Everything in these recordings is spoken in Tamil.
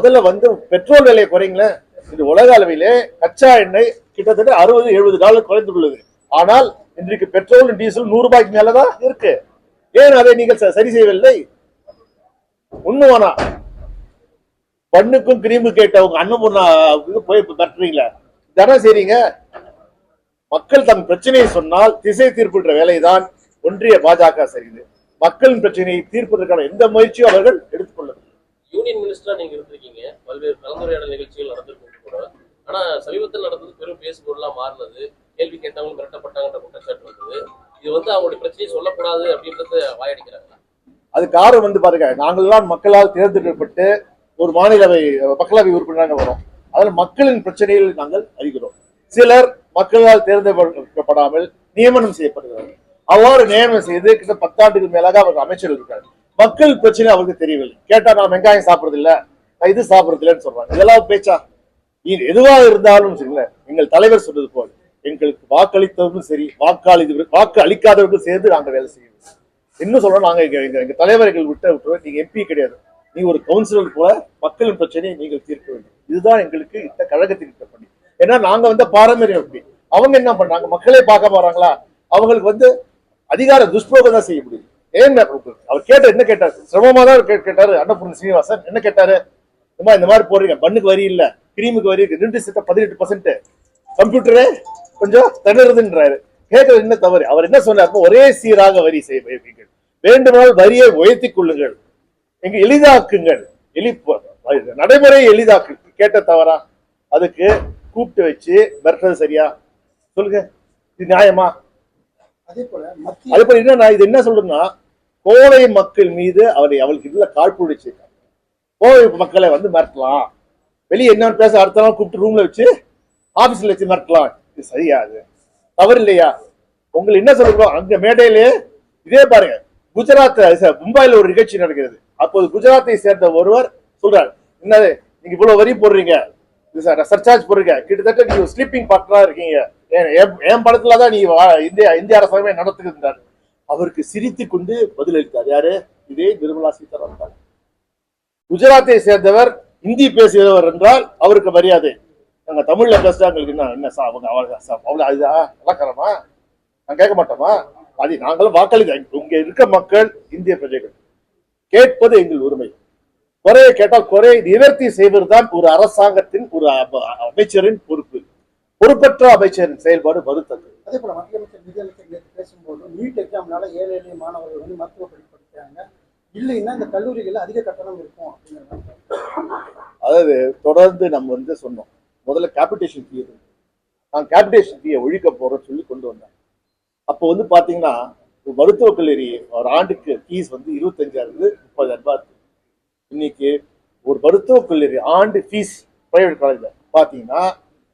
முதல்ல வந்து பெட்ரோல் விலையை குறைங்களேன் இது உலக அளவிலே கச்சா எண்ணெய் கிட்டத்தட்ட அறுபது எழுபது டாலர் குறைந்துள்ளது ஆனால் இன்றைக்கு பெட்ரோல் டீசல் நூறு ரூபாய்க்கு மேலதான் இருக்கு. ஏன் அதை நீங்கள் சரி செய்யவில்லை? உண்மைவானா பண்ணுக்கும் கிரீமு கேட்டவங்க அன்னபூர்ணா இது போய் கட்டுறீங்களா தானே செய்றீங்க? மக்கள் தம் பிரச்சனையை சொன்னால் திசை தீர்ப்புன்ற வேலைதான் ஒன்றிய பாஜக செய்யுது. மக்களின் பிரச்சனையை தீர்ப்பதற்கான எந்த முயற்சியும் அவர்கள் எடுத்துக்கொள்ளவில்லை யூனியன் மினிஸ்டரா நீங்க இருந்திருக்கீங்க. பல்வேறு கலந்துரையாடல் நிகழ்ச்சிகள் நடந்திருக்கும் கூட. ஆனா சமீபத்தில் நடந்தது பெரும் பேசுபொருளா மாறினது. கேள்வி கேட்டவங்க மிரட்டப்பட்டாங்கன்ற குற்றச்சாட்டு வந்தது. இது வந்து அவங்களுடைய பிரச்சனையை சொல்லக்கூடாது அப்படின்றத வாயடிக்கிறாங்க அது காரணம் வந்து பாருங்க நாங்கள்லாம் மக்களால் தேர்ந்தெடுக்கப்பட்டு ஒரு மாநிலவை மக்களவை உறுப்பினராக வரோம். அதில் மக்களின் பிரச்சனையில் நாங்கள் அறிகிறோம் சிலர் மக்களால் தேர்ந்தெடுக்கப்படாமல் நியமனம் செய்யப்படுகிறார்கள். அவ்வாறு நியமனம் செய்து கிட்ட பத்தாண்டுக்கு மேலாக அவர் அமைச்சர் இருக்காரு. மக்கள் பிரச்சனை அவருக்கு தெரியவில்லை. கேட்டா நான் வெங்காயம் சாப்பிடுறது இல்ல நான் இது சாப்பிடுறது இல்லைன்னு சொல்றாங்க. இதெல்லாம் பேச்சா? இது எதுவாக இருந்தாலும் சரிங்களேன் எங்கள் தலைவர் சொன்னது போல் எங்களுக்கு வாக்களித்தவர்களும் சரி வாக்காளி வாக்கு அளிக்காதவர்களும் சேர்ந்து நாங்கள் வேலை செய்யணும் இன்னும் சொல்றோம் நாங்க எங்க எங்க தலைவர்கள் விட்ட விட்டுருவோம். நீங்க எம்பி கிடையாது. நீ ஒரு கவுன்சிலர் போல மக்களின் பிரச்சனையை நீங்கள் தீர்க்க வேண்டும். இதுதான் எங்களுக்கு இந்த கழகத்தின் பணி. ஏன்னா நாங்க வந்து பாரம்பரியம் எப்படி அவங்க என்ன பண்றாங்க? மக்களே பார்க்க போறாங்களா? அவங்களுக்கு வந்து அதிகார துஷ்போகம் தான் செய்ய முடியும். ஏன் அவர் கேட்ட என்ன கேட்டார்? சிரமமா தான் கேட்டாரு. அன்னபூர்ண சீனிவாசன் என்ன கேட்டாரு? அம்மா இந்த மாதிரி போடுறீங்க. பண்ணுக்கு வரி இல்ல. கிரீமுக்கு வரி இருக்கு. ரெண்டு சித்த பதினெட்டு பர்சன்ட் கம்ப்யூட்டரே கொஞ்சம் திணறுதுன்றாரு கேட்கறது என்ன தவறு? அவர் என்ன சொன்னார்? ஒரே சீராக வரி செய்ய வைப்பீர்கள் வேண்டுமானால் வரியை உயர்த்திக் கொள்ளுங்கள். எங்க எளிதாக்குங்கள். எளி நடைமுறை எளிதாக்கு கேட்ட தவறா? அதுக்கு கூப்பிட்டு வச்சு மிரட்டுறது சரியா? சொல்லுங்க. இது நியாயமா? அதே போல அதே போல என்ன இது என்ன சொல்றேன்னா கோவை மக்கள் மீது அவரை அவளுக்கு இதுல காழ்ப்புழிச்சிருக்காங்க கோவை மக்களை வந்து மிரட்டலாம். வெளியே என்னன்னு பேச அடுத்த நாள் கூப்பிட்டு ரூம்ல வச்சு ஆபீஸ்ல வச்சு மிரட்டலாம். இது சரியா அது தவறு இல்லையா உங்களுக்கு என்ன சொல்றோம் அங்க மேடையிலே இதே பாருங்க. குஜராத் ச- மும்பைல ஒரு நிகழ்ச்சி நடக்கிறது. அப்போது குஜராத்தை சேர்ந்த ஒருவர் சொல்றாரு. என்னது? நீங்க இவ்வளவு வரி போடுறீங்க. சர்சார்ஜ் போடுறீங்க. கிட்டத்தட்ட நீங்க ஸ்லீப்பிங் பார்ட்னரா இருக்கீங்க. என்- என் என் படத்துல தான் நீ வா- இந்தியா இந்திய அரசாங்கமே நடத்துகிறார் அவருக்கு சிரித்து கொண்டு பதிலளித்தார். யாரு? இதே நிர்மலா சீதாராமன். தான் குஜராத்தை சேர்ந்தவர் இந்தி பேசுகிறவர் என்றால் அவருக்கு மரியாதை. நாங்க தமிழ்ல பேசுறாங்களுக்கு என்ன என்ன சா- அவங்க அவங்க அதுதா இலக்கணமா நான் கேட்க மாட்டோமா? அது நாங்களும் வாக்களிக்க இங்க இருக்க மக்கள் இந்திய பிரஜைகள். கேட்பது எங்கள் உரிமை. குறையை கேட்டால் குறையை நிவர்த்தி செய்வதுதான் ஒரு அரசாங்கத்தின் ஒரு அப- அமைச்சரின் பொறுப்பு. பொறுப்பற்ற அமைச்சரின் செயல்பாடு வருத்தது அதே போல மத்திய அமைச்சர் பேசும்போது நீட் எக்ஸாம்னால ஏழை எளிய மாணவர்கள் வந்து மருத்துவ படிப்பு படிக்கிறாங்க. இல்லைன்னா இந்த கல்லூரிகள்ல அதிக கட்டணம் இருக்கும் அப்படிங்கிறாங்க அதாவது தொடர்ந்து நம்ம வந்து சொன்னோம். முதல்ல கேபிடேஷன் ஃபீ இருக்கு. நான் கேபிடேஷன் ஃபீயை ஒழிக்க போறோம்னு சொல்லி கொண்டு வந்தேன். அப்போ வந்து பாத்தீங்கன்னா ஒரு மருத்துவக் கல்லூரி ஒரு ஆண்டுக்கு ஃபீஸ் வந்து இருபத்தஞ்சாயிரம் இருந்து முப்பதாயிரம் ரூபாய் இருக்கு. இன்னைக்கு ஒரு மருத்துவக் கல்லூரி ஆண்டு ஃபீஸ் பிரைவேட் காலேஜ்ல பாத்தீங்கன்னா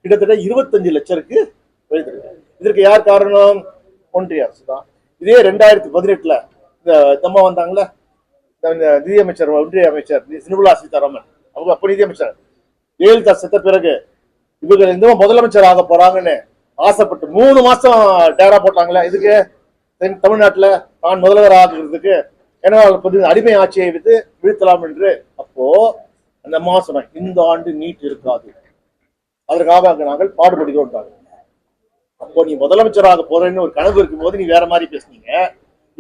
கிட்டத்தட்ட இருபத்தஞ்சு லட்சருக்கு இதற்கு யார் காரணம்? ஒன்றிய அரசு தான் இதே ரெண்டாயிரத்தி பதினெட்டுல இந்த தம்மா வந்தாங்களே இந்த- நிதியமைச்சர் ஒன்றிய அமைச்சர் நிர்மலா சீதாராமன். அவங்க அப்ப நிதியமைச்சர். ஜெயலலிதா செத்த பிறகு இவங்க இந்த முதலமைச்சர் ஆக போறாங்கன்னு ஆசைப்பட்டு மூணு மாசம் டேரா போட்டாங்களே இதுக்கு தென் தமிழ்நாட்டுல தான் முதல்வர் ஆகிறதுக்கு ஏன்னா அடிமை ஆட்சியை விட்டு வீழ்த்தலாம் என்று அப்போ அந்த அம்மா சொன்னாங்க இந்த ஆண்டு நீட் இருக்காது. அதற்காக நாங்கள் பாடுபடுகிறோம் அப்போ நீ முதலமைச்சராக போறேன்னு ஒரு கனவு இருக்கும்போது நீ வேற மாதிரி பேசுனீங்க.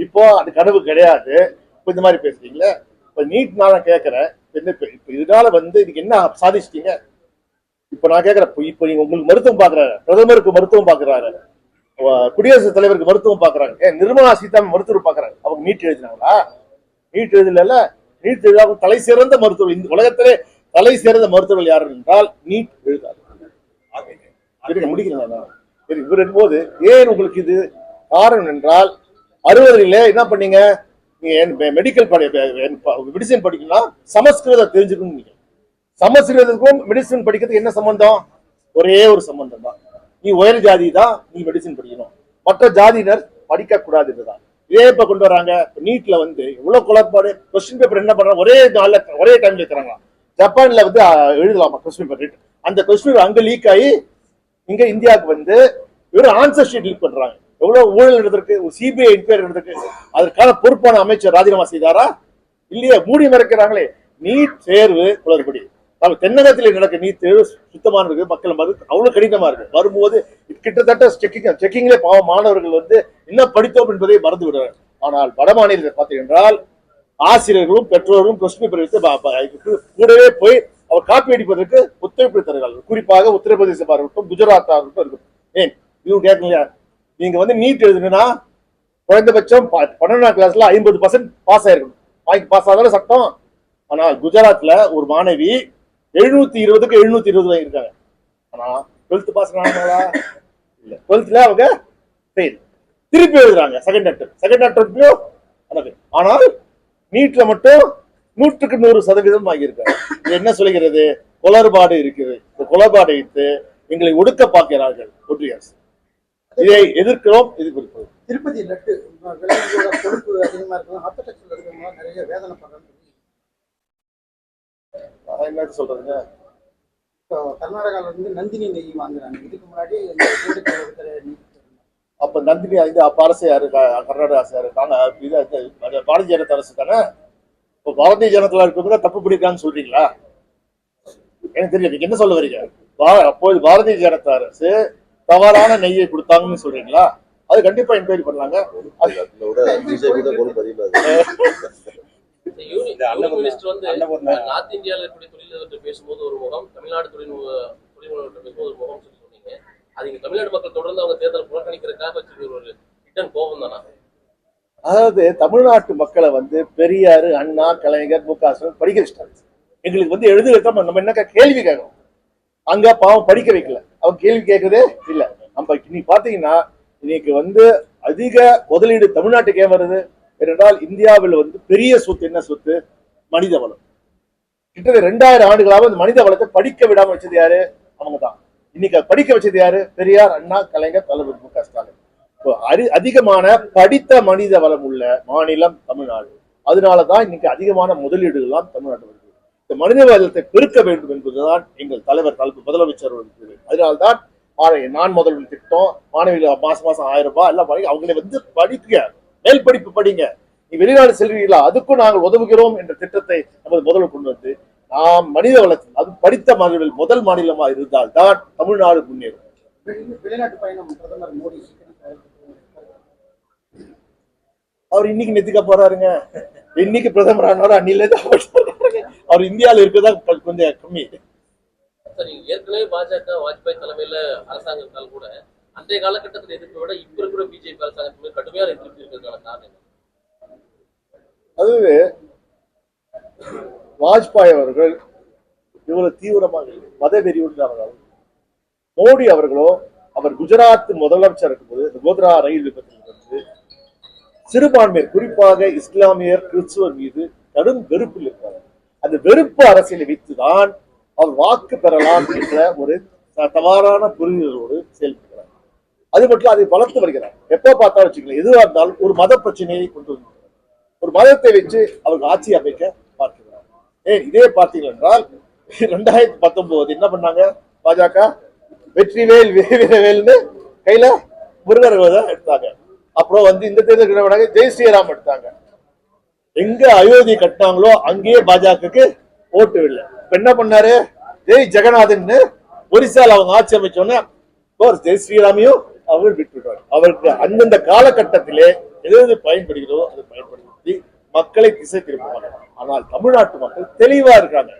இப்போ அது கனவு கிடையாது. இப்போ இந்த மாதிரி பேசுறீங்களே? இப்போ நீட் நான் கேட்கறேன் இப்ப என்ன இப்ப இதனால வந்து இதுக்கு என்ன சாதிச்சிட்டீங்க? இப்போ நான் கேட்கறேன் இப்போ நீங்க உங்களுக்கு மருத்துவம் பாக்குறாரு பிரதமருக்கு மருத்துவம் பாக்குறாரு. குடியரசுத் தலைவருக்கு மருத்துவம் பாக்குறாங்க ஏன் நிர்மலா சீதாராமன் மருத்துவர் பாக்குறாங்க அவங்க நீட் எழுதினாங்களா? நீட் எழுதல நீட் எழுதாம தலை சிறந்த மருத்துவர். இந்த உலகத்திலே தலை சிறந்த மருத்துவர்கள் யார் என்றால் நீட் எழுதாது முடிக்கிறேன் இவர் இருக்கும்போது ஏன் உங்களுக்கு இது காரணம் என்றால் அறுபதுல என்ன பண்ணீங்க? நீங்க மெடிக்கல் படி மெடிசன் படிக்கணும்னா சமஸ்கிருதம் தெரிஞ்சுக்கணும் நீங்க. சமஸ்கிருதத்துக்கும் மெடிசன் படிக்கிறதுக்கு என்ன சம்பந்தம்? ஒரே ஒரு சம்பந்தம் தான். நீ உயர் ஜாதி தான் நீ மெடிசன் படிக்கணும். மற்ற ஜாதியினர் படிக்க கூடாது இதுதான். இதே இப்ப கொண்டு வராங்க நீட்ல வந்து எவ்வளவு குழப்பாடு கொஸ்டின் பேப்பர் என்ன பண்றாங்க? ஒரே நாள்ல ஒரே டைம்ல இருக்கிறாங்க ஜப்பான்ல வந்து எழுதலாமா கொஸ்டின் பேப்பர் அந்த கொஸ்டின் அங்க லீக் ஆகி இங்க இந்தியாவுக்கு வந்து வெறும் ஆன்சர் ஷீட் லீக் பண்றாங்க. எவ்வளவு ஊழல் நடந்திருக்கு ஒரு சிபிஐ என்கொயரி நடந்திருக்கு அதற்கான பொறுப்பான அமைச்சர் ராஜினாமா செய்தாரா? இல்லையே மூடி மறைக்கிறாங்களே. நீட் தேர்வு குளறுபடி. நம்ம தென்னகத்தில் நடக்க நீட் தேர்வு சுத்தமான இருக்கு மக்கள் மறு அவ்வளவு கடினமா இருக்கு. வரும்போது கிட்டத்தட்ட செக்கிங் செக்கிங்லே பாவம் மாணவர்கள் வந்து என்ன படித்தோம் என்பதை மறந்து விடுறாங்க. ஆனால் வட மாநிலத்தில் பார்த்தீங்கன்னா ஆசிரியர்களும் பெற்றோரும் கொஸ்டின் பேப்பர் எடுத்து கூடவே போய் அவர் காப்பி அடிப்பதற்கு ஒத்துழைப்பு தருகிறார்கள் குறிப்பாக உத்தரப்பிரதேசமாக இருக்கட்டும் குஜராத்தாக இருக்கட்டும் இருக்கட்டும் ஏன்? இது கேட்கலையா? நீங்க வந்து நீட் எழுதுனா குறைந்தபட்சம் பன்னெண்டாம் கிளாஸ்ல ஐம்பது பர்சன்ட் பாஸ் ஆயிருக்கணும். வாங்கி பாஸ் ஆகாத சட்டம்? ஆனால் குஜராத்ல ஒரு மாணவி எழுநூத்தி இருபதுக்கு எழுநூத்தி இருபது வாங்கியிருக்காங்க ஆனா டுவெல்த் பாஸ் ஆனாங்களா? இல்ல. டுவெல்த்ல அவங்க ஃபெயில் திருப்பி எழுதுறாங்க. செகண்ட் அட்டம் செகண்ட் அட்டம்ப்ட்லயும் ஆனால் நீட்ல மட்டும் நூற்றுக்கு நூறு சதவீதம் வாங்கியிருக்காங்க இது என்ன சொல்கிறது? குளறுபாடு இருக்குது. இந்த குளறுபாடை வைத்து எங்களை ஒடுக்க பார்க்கிறார்கள் ஒன்றிய அரசு. இதை எதிர்க்கிறோம் எதிர்க்கிறோம் திருப்பதி லட்டு கொழுப்பு அதிகமா இருக்கும் ஹார்ட் அட்டாக்ஸ்ல இருக்கிறவங்க நிறைய வேதனைப்படுறாங்க நான் என்ன சொல்றதுங்க இப்போ கர்நாடகால இருந்து நந்தினி நெய் வாங்குறாங்க. இதுக்கு முன்னாடி அப்ப நந்தினி இந்த அப்ப அரசு யாரு கர்நாடக அரசு யாரு இது இது- பாரதிய ஜனதா அரசு தானே? இப்போ பாரதிய ஜனதா இருக்கிறவங்க தப்பு பண்ணிருக்கான்னு சொல்றீங்களா? எனக்கு தெரியல நீங்க என்ன சொல்ல வரீங்க? பா- அப்போது பாரதிய ஜனதா அரசு தவறான நெய்யை கொடுத்தாங்கன்னு சொல்றீங்களா? அது கண்டிப்பா என்கொயரி பண்ணலாங்க. நார்த் இந்தியாவில் இருக்கக்கூடிய தொழிலதிபர்கிட்ட பேசும்போது ஒரு முகம் தமிழ்நாடு தொழில் தொழில்முனைவர்கிட்ட பேசும்போது ஒரு முகம் சொல்லி சொன்னீங்க. அது இங்க தமிழ்நாடு மக்கள் தொடர்ந்து அவங்க தேர்தல் புறக்கணிக்கிறதுக்காக வச்சிருக்கிற ஒரு ரிட்டன் கோபம் தானா அதாவது தமிழ்நாட்டு மக்களை வந்து பெரியாரு அண்ணா கலைஞர் மு க ஸ்டாலின் படிக்க வச்சிட்டாங்க. எங்களுக்கு வந்து எழுதி வைக்காம நம்ம என்ன கேள்வி கேட்கணும் அங்க பாவம் படிக்க வைக்கல. அவங்க கேள்வி கேட்கறதே இல்ல. நம்ம இன்னைக்கு பாத்தீங்கன்னா இன்னைக்கு வந்து அதிக முதலீடு தமிழ்நாட்டுக்கு ஏன் வருது? ஏனென்றால் இந்தியாவில் வந்து பெரிய சொத்து என்ன சொத்து? மனித வளம். கிட்டத்தட்ட ரெண்டாயிரம் ஆண்டுகளாக இந்த மனித வளத்தை படிக்க விடாம வச்சது யாரு? அவங்க தான் இன்னைக்கு படிக்க வச்சது யாரு? பெரியார் அண்ணா கலைஞர் தலைவர் மு க ஸ்டாலின். அதிகமான படித்த மனித வளம் உள்ள மாநிலம் தமிழ்நாடு. அதனாலதான் இன்னைக்கு அதிகமான முதலீடுகள்லாம் தமிழ்நாடு வருது. இந்த மனித வளத்தை பெருக்க வேண்டும் என்பதுதான் எங்கள் தலைவர் தலைப்பு முதலமைச்சர் அவர்களுக்கு அதனால்தான் நான் முதல்வர் திட்டம் மாணவிகள் மாசம் மாசம் ஆயிரம் ரூபாய் எல்லாம் படி அவங்களை வந்து படிக்க மேல் படிப்பு படிங்க. நீ வெளிநாடு செல்வீங்களா அதுக்கும் நாங்கள் உதவுகிறோம் என்ற திட்டத்தை நமது முதல்வர் கொண்டு வந்து நாம் மனித வளத்தில் அது படித்த மாநிலங்கள் முதல் மாநிலமா இருந்தால் தான் தமிழ்நாடு முன்னேறும். வெளிநாட்டு பயணம் பிரதமர் மோடி அவர் இன்னைக்கு நெத்திக்க போறாருங்க இன்னைக்கு பிரதமர் ஆனாரு அன்னில அவர் இந்தியாவில் இருக்கதா கொஞ்சம் கம்மி ஏற்கனவே பாஜக வாஜ்பாய் தலைமையில அரசாங்கம் இருந்தாலும் கூட அன்றைய காலகட்டத்தில் எதிர்ப்பை விட இப்ப இருக்கிற பிஜேபி அரசாங்கத்துக்கு கடுமையான எதிர்ப்பு இருக்கிறதுக்கான காரணம்? அது வாஜ்பாய் அவர்கள் இவ்வளவு தீவிரமாக. மதவெறி உள்ளவர்கள் மோடி அவர்களோ அவர் குஜராத் முதலமைச்சர் இருக்கும்போது இந்த கோத்ரா ரயில் விபத்தில் வந்து சிறுபான்மையர் குறிப்பாக இஸ்லாமியர் கிறிஸ்துவர் மீது கடும் வெறுப்பில் இருக்கிறார் அந்த வெறுப்பு அரசியலை வைத்துதான் அவர் வாக்கு பெறலாம் என்ற ஒரு தவறான புரிதலோடு செயல்படுகிறார். அது மட்டும் அதை வளர்த்து வருகிறார். எப்போ பார்த்தாலும் வச்சுக்கலாம் எதுவாக இருந்தாலும் ஒரு மத பிரச்சனையை கொண்டு வந்து ஒரு மதத்தை வச்சு அவர்கள் ஆட்சி அமைக்க பார்க்கிறார். ஏன்? இதே பார்த்தீர்கள் என்றால் ரெண்டாயிரத்தி பத்தொன்பது என்ன பண்ணாங்க? பாஜக வெற்றி நேரில் வேறு வேல்னு கையில முருகர் விரதை எடுத்தாங்க. அப்புறம் வந்து இந்த தேர்தல் என்ன ஜெய் ஸ்ரீராம் எடுத்தாங்க. எங்க அயோத்தி கட்டினாங்களோ அங்கேயே பாஜகவுக்கு ஓட்டு இல்லை. இப்ப என்ன பண்ணாரு? ஜெய் ஜெகநாதன் ஒரிசால அவங்க ஆட்சி அமைச்சோன்னே ஜெய் ஸ்ரீராமையும் அவர் விட்டுவிட்டார் அவருக்கு அந்தந்த காலகட்டத்திலே எது எது பயன்படுகிறதோ அதை பயன்படுத்தி மக்களை திசை திருப்புவாங்க. ஆனால் தமிழ்நாட்டு மக்கள் தெளிவா இருக்காங்க.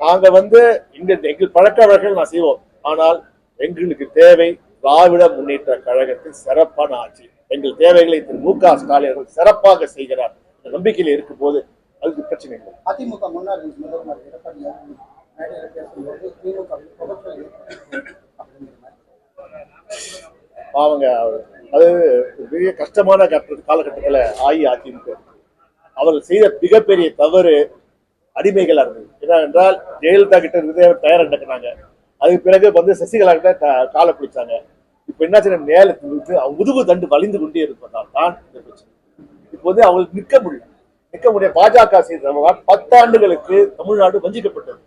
நாங்க வந்து இங்க எங்கள் பழக்க வழக்கங்கள் நான் செய்வோம். ஆனால் எங்களுக்கு தேவை திராவிட முன்னேற்ற கழகத்தின் சிறப்பான ஆட்சி. எங்கள் தேவைகளை திரு மு க ஸ்டாலின் அவர்கள் சிறப்பாக செய்கிறார் நம்பிக்கையில் இருக்கும் போது அதுக்கு பிரச்சனை இல்லை. அதிமுக முன்னாள் முதல்வர் எடப்பாடி அவர். அது பெரிய கஷ்டமான கட்ட காலகட்டத்தில் அஇஅதிமுக. இருக்கு. அவர் செய்த மிகப்பெரிய தவறு அடிமைகளா இருந்தது என்னவென்றால் ஜெயலலிதா கிட்ட இருந்தே டயர் அண்டக்கினாங்க அதுக்கு பிறகு வந்து சசிகலா கிட்ட காலை பிடிச்சாங்க. இப்ப என்னாச்சு மேல அவங்க முதுகு தண்டு வலிந்து கொண்டே இருப்பதால் தான் இந்த பிரச்சனை. இப்போ வந்து அவங்களுக்கு நிற்க முடியல. நிற்க முடிய பாஜக செய்த பத்தாண்டுகளுக்கு தமிழ்நாடு வஞ்சிக்கப்பட்டது.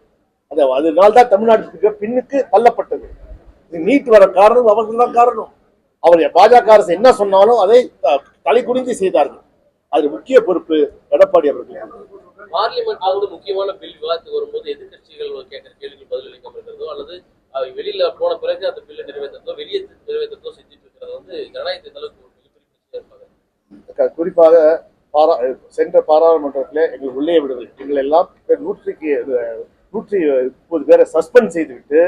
அது அதனால தான் தமிழ்நாட்டுக்கு பின்னுக்கு தள்ளப்பட்டது. இது நீட் வர காரணம் அவர்கள் தான் காரணம். அவருடைய பாஜக அரசு என்ன சொன்னாலும் அதை தலை குனிந்து செய்தார்கள். அது முக்கிய பொறுப்பு எடப்பாடி அவர்கள். பார்லிமெண்ட் வந்து முக்கியமான பில் விவாதத்துக்கு வரும்போது எதிர்கட்சிகள் கேட்கிற கேள்விகள் பதில் அல்லது அவை வெளியில போன பிறகு அந்த பில்லை நிறைவேற்றதோ வெளியே நிறைவேற்றதோ செஞ்சுட்டு இருக்கிறது வந்து ஜனநாயகத்தை அளவுக்கு ஒரு மிகப்பெரிய பிரச்சனையா இருப்பாங்க க- குறிப்பாக பாரா சென்ற பாராளுமன்றத்தில் எங்கள் உள்ளே விடுதலை எங்களை எல்லாம் நூற்றுக்கு நூற்றி முப்பது பேரை சஸ்பெண்ட் செய்துவிட்டு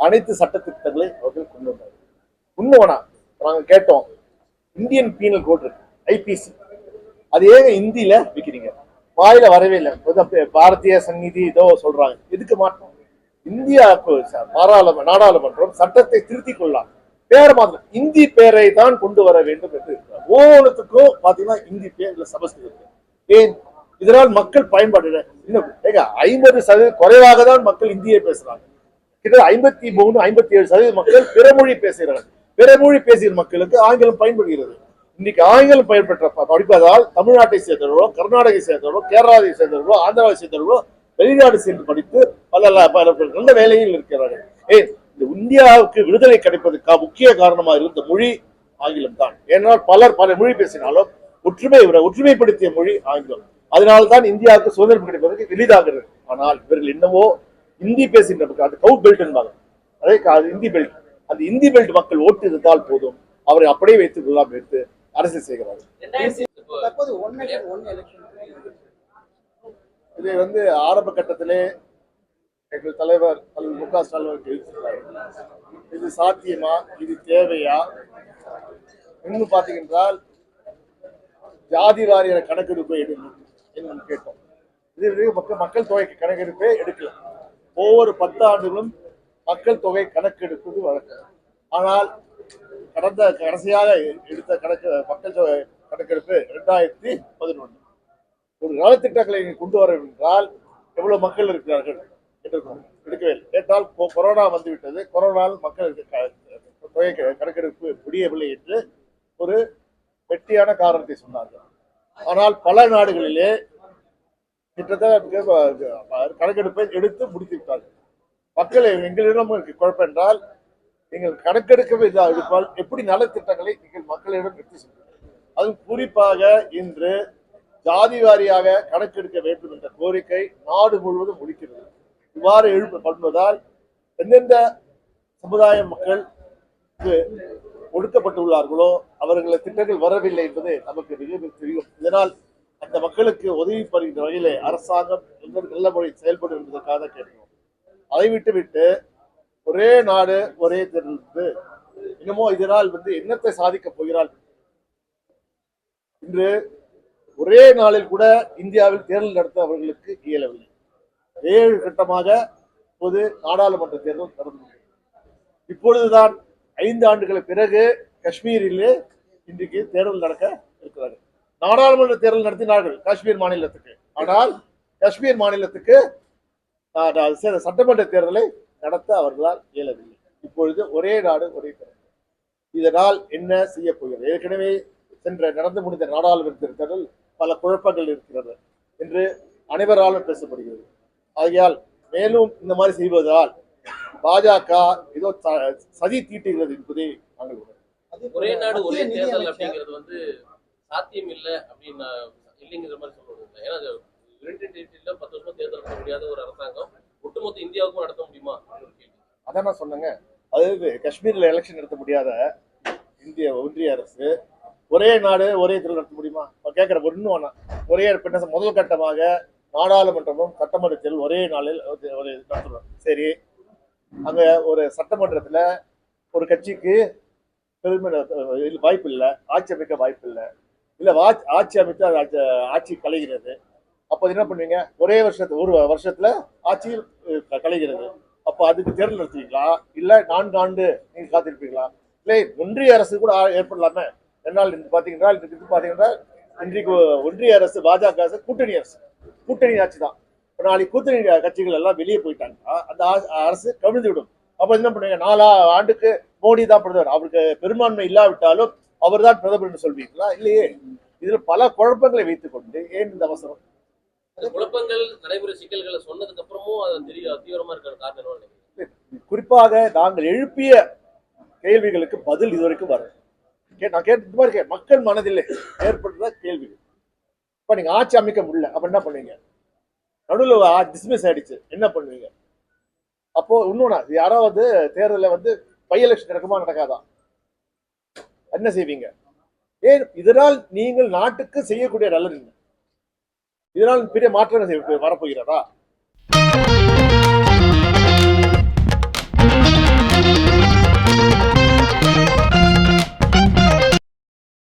அனைத்து சட்டத்திட்டங்களை அவர்கள் கொண்டு வந்தார் இன்னும் வேணாம் நாங்கள் கேட்டோம். இந்தியன் பீனல் கோட் இருக்கு ஐபிசி அது ஏங்க இந்தியில விற்கிறீங்க வாயில வரவே இல்லை. பாரதிய சந்நிதி ஏதோ சொல்றாங்க. எதுக்கு மாட்டோம் இந்தியா பாராளுமன்ற நாடாளுமன்றம் சட்டத்தை திருத்திக் கொள்ளலாம் பேர மாத்திரம் இந்தி பேரை தான் கொண்டு வர வேண்டும் என்று இருக்கிறார். ஒவ்வொன்றுத்துக்கும் பாத்தீங்கன்னா இந்தி பேர்ல சமஸ்கிருதம் ஏன்? இதனால் மக்கள் பயன்பாடு இல்லை. இன்னும் ஏங்க ஐம்பது சதவீதம் குறைவாக தான் மக்கள் இந்தியை பேசுறாங்க. கிட்டத்தட்ட ஐம்பத்தி மூணு ஐம்பத்தி ஏழு சதவீத மக்கள் பிறமொழி பேசுகிறார்கள். பிறமொழி பேசுகிற மக்களுக்கு ஆங்கிலம் பயன்படுகிறது. இன்னைக்கு ஆங்கிலம் பயன்பெற்ற ப- படிப்பதால் தமிழ்நாட்டை சேர்ந்தவர்களோ கர்நாடகை சேர்ந்தவர்களோ கேரளாவை சேர்ந்தவர்களோ ஆந்திராவை சேர்ந்தவர்களோ வெளிநாடு சென்று படித்து பல நல்ல வேலையில் இருக்கிறார்கள். ஏன்? இந்தியாவுக்கு விடுதலை கிடைப்பதற்கு முக்கிய காரணமாக இருந்த மொழி ஆங்கிலம் தான் ஏனால் பலர் பல மொழி பேசினாலும் ஒற்றுமை ஒற்றுமைப்படுத்திய மொழி ஆங்கிலம். அதனால்தான் இந்தியாவுக்கு சுதந்திரம் கிடைப்பதற்கு எளிதாகிறது ஆனால் இவர்கள் என்னவோ இந்தி பேசுகின்ற மக்கள் அது கவு பெல்ட் என்பாங்க. அதே இந்தி பெல்ட் அந்த இந்தி பெல்ட் மக்கள் ஓட்டு இருந்தால் போதும். அவரை அப்படியே வைத்துக் கொள்ளலாம் வைத்து அரசியல் செய்கிறார்கள். இது வந்து ஆரம்ப கட்டத்திலே எங்கள் தலைவர் தலைவர் மு க ஸ்டாலின் தெரிவித்திருக்கிறார் இது சாத்தியமா? இது தேவையா? இன்னும் பார்த்தீங்கன்றால் ஜாதி வாரியான கணக்கெடுப்பை எடுக்கணும் என்று நம்ம கேட்டோம். இது மக்கள் மக்கள் தொகைக்கு கணக்கெடுப்பே எடுக்கல. ஒவ்வொரு பத்தாண்டுகளும் மக்கள் தொகை கணக்கெடுப்பது வழக்கம் ஆனால் கடந்த கடைசியாக எடுத்த கணக்கு மக்கள் தொகை கணக்கெடுப்பு ரெண்டாயிரத்தி பதினொன்று. ஒரு நலத்திட்டங்களை கொண்டு வர என்றால் எவ்வளவு மக்கள் இருக்கிறார்கள்? என்று எடுக்கவே இல்லை. கேட்டால் கொ- கொரோனா வந்துவிட்டது. கொரோனால் மக்களுக்கு தொகை கணக்கெடுப்பு முடியவில்லை என்று ஒரு வெட்டியான காரணத்தை சொன்னார்கள். ஆனால் பல நாடுகளிலே கிட்டத்தட்ட கணக்கெடுப்பை எடுத்து முடித்து விட்டார்கள். மக்கள் எங்களிடம் குழப்பம் என்றால் நீங்கள் கணக்கெடுக்கவே இதாக இருப்பால் எப்படி நலத்திட்டங்களை நீங்கள் மக்களிடம் எடுத்து செல்வீர்கள்? அதுவும் குறிப்பாக இன்று ஜாதி வாரியாக கணக்கெடுக்க வேண்டும் என்ற கோரிக்கை நாடு முழுவதும் முடிக்கிறது இவ்வாறு எழுப்பப்படுவதால் எந்தெந்த சமுதாய மக்களுக்கு ஒடுக்கப்பட்டுள்ளார்களோ அவர்களை திட்டங்கள் வரவில்லை என்பது நமக்கு மிக தெரியும். இதனால் அந்த மக்களுக்கு உதவி பெறுகின்ற வகையிலே அரசாங்கம் நல்ல முறை செயல்படும் என்பதற்காக கேட்கிறோம். அதை விட்டுவிட்டு ஒரே நாடு ஒரே தேர்தல் வந்து இன்னமோ இதனால் வந்து என்னத்தை சாதிக்கப் போகிறாள்? இன்று ஒரே நாளில் கூட இந்தியாவில் தேர்தல் நடத்த அவர்களுக்கு இயலவில்லை. ஏழு கட்டமாக பொது நாடாளுமன்ற தேர்தல் நடந்தது இப்பொழுதுதான் ஐந்து ஆண்டுகளுக்கு பிறகு காஷ்மீரிலே இன்றைக்கு தேர்தல் நடக்க இருக்கிறார்கள். நாடாளுமன்ற தேர்தல் நடத்தினார்கள் காஷ்மீர் மாநிலத்துக்கு. ஆனால் காஷ்மீர் மாநிலத்துக்கு சட்டமன்ற தேர்தலை நடத்த அவர்களால் இயலவில்லை. இப்பொழுது ஒரே நாடு ஒரே தேர்தல். இதனால் என்ன செய்ய போகிறது? ஏற்கனவே சென்ற நடந்து முடிந்த நாடாளுமன்ற தேர்தல் பல குழப்பங்கள் இருக்கிறது என்று அனைவராலும் பேசப்படுகிறது. ஆகையால் மேலும் இந்த மாதிரி செய்வதால் பாஜக ஏதோ சதி தீட்டுகிறது என்பதை நாங்கள். ஒரே நாடு ஒரே தேர்தல் அப்படிங்கிறது வந்து சாத்தியம் இல்லை அப்படின்னு இல்லைங்கிற மாதிரி சொல்றது ஏன்னா அது யுனைடெட் ஸ்டேட்ல பத்து வருஷம் தேர்தல் நடத்த முடியாத ஒரு அரசாங்கம் ஒட்டுமொத்த இந்தியாவுக்கும் நடத்த முடியுமா அப்படின்னு ஒரு கேள்வி. அதான் நான் சொன்னேங்க. அதாவது காஷ்மீர்ல எலெக்ஷன் நடத்த முடியாத இந்திய ஒன்றிய அரசு ஒரே நாடு ஒரே தேர்தல் நடத்த முடியுமா? இப்ப கேட்கிற ஒண்ணு வேணாம். ஒரே பின்ன முதல் கட்டமாக நாடாளுமன்றமும் சட்டமன்றத்தில் ஒரே நாளில் ஒரு- நடத்துறோம் சரி. அங்கே ஒரு சட்டமன்றத்தில் ஒரு கட்சிக்கு பெருமை வாய்ப்பு இல்லை. ஆட்சி அமைக்க வாய்ப்பு இல்லை. இல்லை வா- ஆட்சி அமைத்து அது ஆட்சி- ஆட்சி கலைகிறது. அப்போ என்ன பண்ணுவீங்க? ஒரே வருஷத்து ஒரு வருஷத்தில் ஆட்சியில் கலைகிறது. அப்போ அதுக்கு தேர்தல் நடத்துவீங்களா? இல்லை நான்கு ஆண்டு நீங்கள் காத்திருப்பீங்களா? இல்லை ஒன்றிய அரசு கூட ஏற்படலாமே. என்னால் இன்று பார்த்தீங்கன்னா இன்றைக்கு இது இன்றைக்கு ஒன்றிய அரசு பாஜக அரசு கூட்டணி அரசு. கூட்டணி ஆட்சி தான். இப்ப நாளைக்கு கூட்டணி கட்சிகள் எல்லாம் வெளியே போயிட்டாங்கன்னா அந்த அரசு கவிழ்ந்து விடும். அப்ப என்ன பண்ணுவீங்க? நாலா ஆண்டுக்கு மோடி தான் பிரதமர். அவருக்கு பெரும்பான்மை இல்லாவிட்டாலும் அவர்தான் பிரதமர் என்று சொல்வீங்களா இல்லையே. இதுல பல குழப்பங்களை வைத்துக் கொண்டு ஏன் இந்த அவசரம்? குழப்பங்கள் நடைமுறை சிக்கல்களை சொன்னதுக்கு அப்புறமும் அது தீவிரமா இருக்கிற காரணம்? குறிப்பாக நாங்கள் எழுப்பிய கேள்விகளுக்கு பதில் இதுவரைக்கும் வரல. நான் கேட்ட இந்த மாதிரி மக்கள் மனதில் ஏற்படுற கேள்விகள் இப்போ நீங்கள் ஆட்சி அமைக்க முடியல. அப்போ என்ன பண்ணுவீங்க? நடுவில் டிஸ்மிஸ் ஆயிடுச்சு. என்ன பண்ணுவீங்க? அப்போ இன்னொன்று யாராவது தேர்தலில் வந்து பை எலெக்ஷன் நடக்குமா? நடக்காதா? என்ன செய்வீங்க? ஏன் இதனால் நீங்கள் நாட்டுக்கு செய்யக்கூடிய நல்லது இதனால் பெரிய மாற்றங்கள் செய்ய- வரப்போகிறதா?